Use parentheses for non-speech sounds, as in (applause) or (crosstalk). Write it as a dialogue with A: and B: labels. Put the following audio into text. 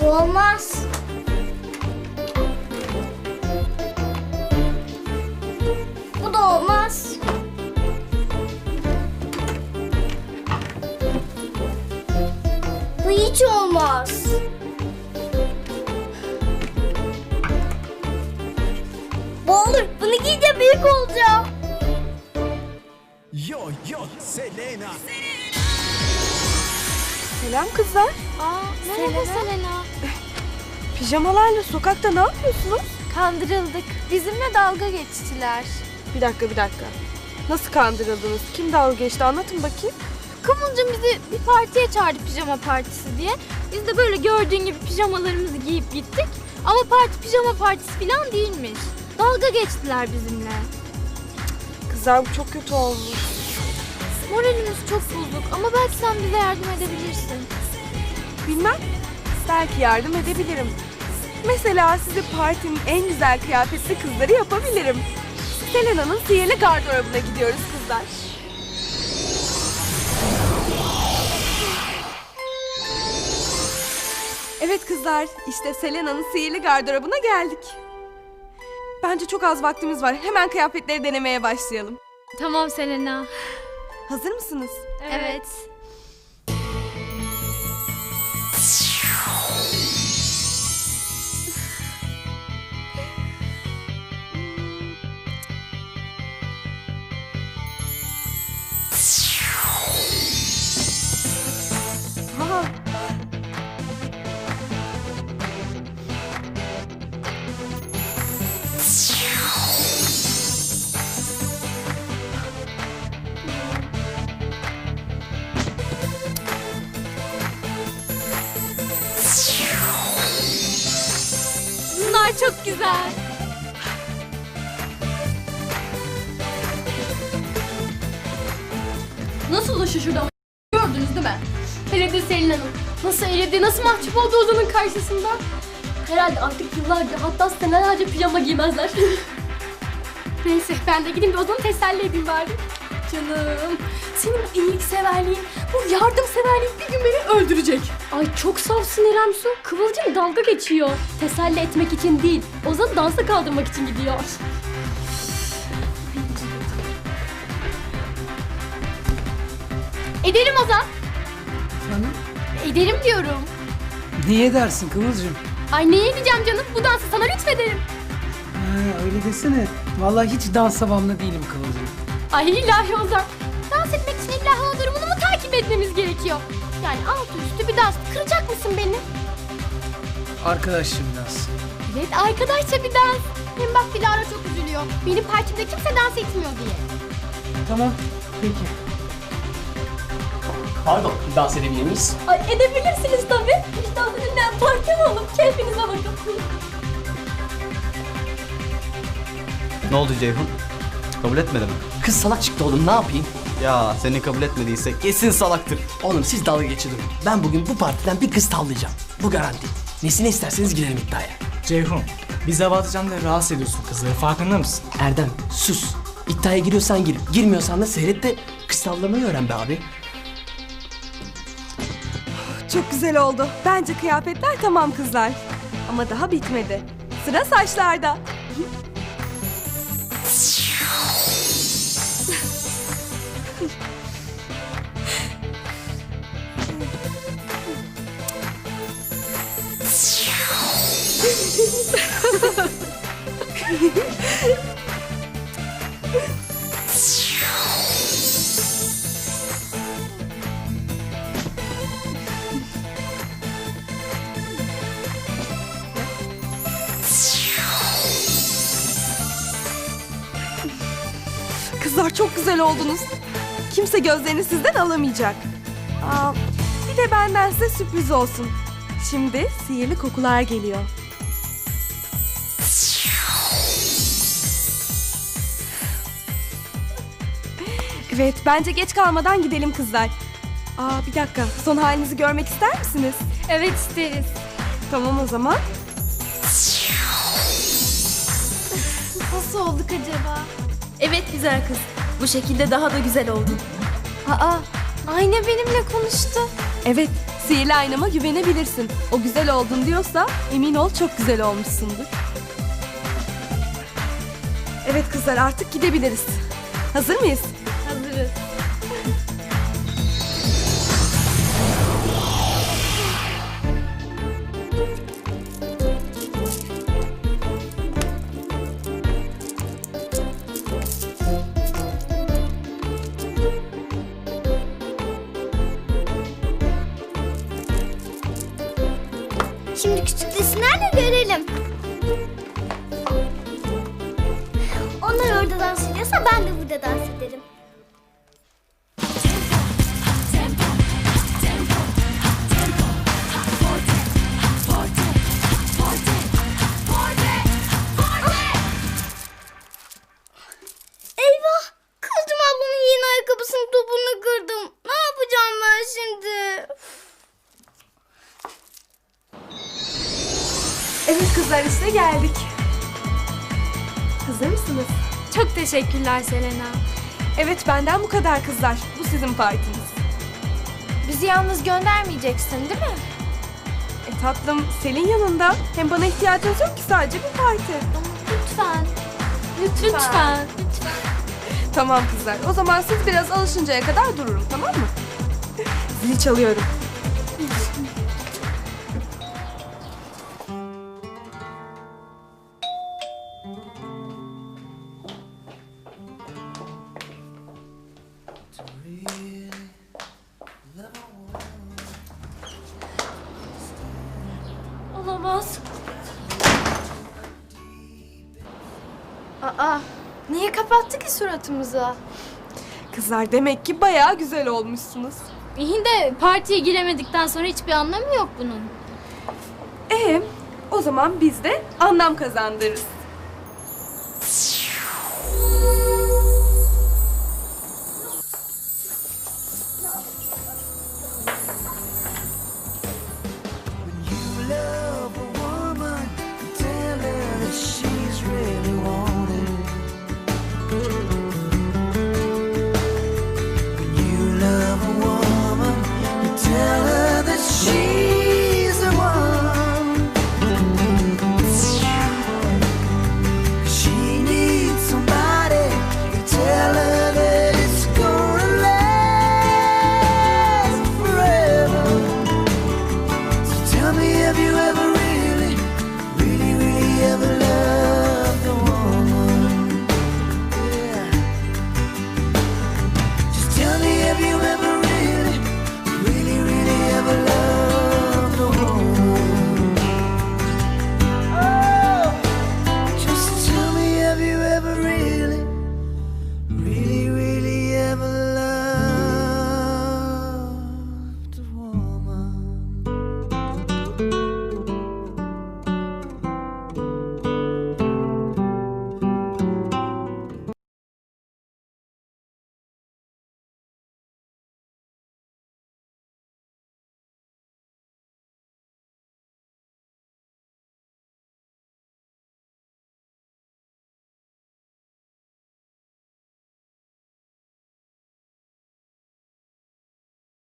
A: Olmaz. Bu da olmaz.
B: Selam kızlar.
A: Aa, merhaba Selena. (laughs)
B: Pijamalarla sokakta ne yapıyorsunuz?
A: Kandırıldık. Bizimle dalga geçtiler.
B: Bir dakika bir dakika. Nasıl kandırıldınız? Kim dalga geçti anlatın bakayım.
A: Kıvılcım bizi bir partiye çağırdı pijama partisi diye. Biz de böyle gördüğün gibi pijamalarımızı giyip gittik. Ama parti pijama partisi falan değilmiş. Dalga geçtiler bizimle.
B: Kızlar bu çok kötü olmuş.
A: Moralimiz çok bozuk ama belki sen bize yardım edebilirsin.
B: Bilmem. Belki yardım edebilirim. Mesela size partinin en güzel kıyafetli kızları yapabilirim. Selena'nın sihirli gardırobuna gidiyoruz kızlar. Evet kızlar, işte Selena'nın sihirli gardırobuna geldik. Bence çok az vaktimiz var. Hemen kıyafetleri denemeye başlayalım.
A: Tamam Selena.
B: Hazır mısınız?
A: Evet. Bunlar çok güzel.
C: Nasıl da şaşırdı ama gördünüz değil mi? Hele Selin Hanım. Nasıl eridi, nasıl mahcup oldu Ozan'ın karşısında. Herhalde artık yıllarca hatta senelerce pijama giymezler. (laughs) Neyse ben de gideyim de Ozan'ı teselli edeyim bari. Canım, senin bu iyilikseverliğin, bu yardımseverliğin bir gün beni öldürecek. Ay çok safsın İrem Su. Kıvılcım dalga geçiyor. Teselli etmek için değil, Ozan'ı dansa kaldırmak için gidiyor. Ederim Ozan.
D: Efendim?
C: Ederim diyorum.
D: Niye dersin Kıvılcım?
C: Ay neye edeceğim canım? Bu dansı sana lütfederim.
D: Ha, öyle desene. Vallahi hiç dans havamlı değilim Kıvılcım.
C: Ay ilahi Ozan. Dans etmek için illa hava durumunu mu takip etmemiz gerekiyor? Yani alt üstü bir dans. Kıracak mısın beni?
D: Arkadaşım biraz.
C: Evet arkadaşça bir dans. Hem bak Dilara çok üzülüyor. Benim partimde kimse dans etmiyor diye.
D: Tamam, peki.
E: Pardon, dans edebilir miyiz?
C: Ay edebilirsiniz tabii. Hiç dans edilmeyen parti mi olur? Keyfinize bakın.
F: Ne oldu Ceyhun? Kabul etmedi mi?
E: Kız salak çıktı oğlum, ne yapayım?
F: Ya seni kabul etmediyse kesin salaktır.
E: Oğlum siz dalga geçin. Ben bugün bu partiden bir kız tavlayacağım. Bu garanti. Nesine isterseniz girelim iddiaya.
G: Ceyhun, biz hava atacaksın da rahatsız ediyorsun kızları farkında mısın?
E: Erdem, sus. İddiaya giriyorsan gir. Girmiyorsan da seyret de kız tavlamayı öğren be abi.
B: Çok güzel oldu. Bence kıyafetler tamam kızlar. Ama daha bitmedi. Sıra saçlarda. Kızlar çok güzel oldunuz. Kimse gözlerini sizden alamayacak. Aa, bir de benden size sürpriz olsun. Şimdi sihirli kokular geliyor. Evet, bence geç kalmadan gidelim kızlar. Aa, bir dakika, son halinizi görmek ister misiniz?
A: Evet isteriz.
B: Tamam o zaman.
A: olduk acaba?
B: Evet güzel kız. Bu şekilde daha da güzel oldun.
A: Aa, ayna benimle konuştu.
B: Evet, sihirli aynama güvenebilirsin. O güzel oldun diyorsa emin ol çok güzel olmuşsundur. Evet kızlar artık gidebiliriz. Hazır mıyız?
A: Hazırız.
H: Burada dans ederim. Eyvah! Kırdım ablamın yeni ayakkabısının topunu kırdım. Ne yapacağım ben şimdi?
B: Evet kızlar işte geldik. Hazır mısınız?
A: Çok teşekkürler Selena.
B: Evet benden bu kadar kızlar. Bu sizin partiniz.
A: Bizi yalnız göndermeyeceksin değil mi?
B: E tatlım Selin yanında. Hem bana ihtiyacınız yok ki sadece bir parti.
A: Lütfen.
C: Lütfen.
B: Tamam kızlar. O zaman siz biraz alışıncaya kadar dururum tamam mı? Zili çalıyorum.
C: Olamaz.
A: Aa, niye kapattı ki suratımıza?
B: Kızlar demek ki bayağı güzel olmuşsunuz.
A: İyi de partiye giremedikten sonra hiçbir anlamı yok bunun.
B: Ee, o zaman biz de anlam kazandırırız.